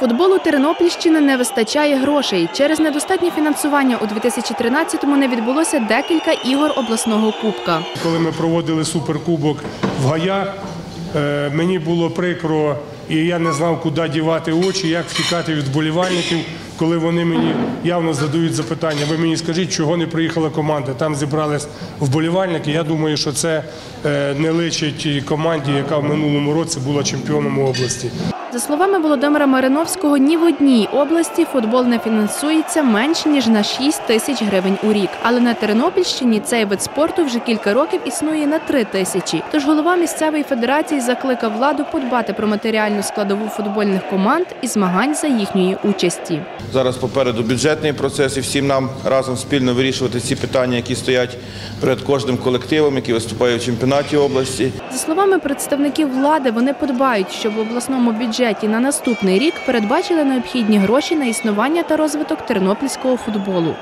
Футболу Тернопільщини не вистачає грошей. Через недостатнє фінансування у 2013-му не відбулося декілька ігор обласного кубка. Коли ми проводили суперкубок в Гаях, е, мені було прикро, і я не знав, куди дівати очі, як втікати від вболівальників, коли вони мені явно задають запитання. Ви мені скажіть, чого не приїхала команда? Там зібрались вболівальники. Я думаю, що це е, не личить команді, яка в минулому році була чемпіоном області. За словами Володимира Мариновського, ні в одній області футбол не фінансується менш ніж на 6 тисяч гривень у рік. Але на Тернопільщині цей вид спорту вже кілька років існує на 3 тисячі. Тож голова місцевої федерації закликав владу подбати про матеріальну складову футбольних команд і змагань за їхньої участі. Зараз попереду бюджетний процес, і всім нам разом спільно вирішувати ці питання, які стоять перед кожним колективом, який виступає в чемпіонаті області. За словами представників влади, вони подбають, щоб в обласному бюджеті на наступний рік передбачили необхідні гроші на існування та розвиток тернопільського футболу.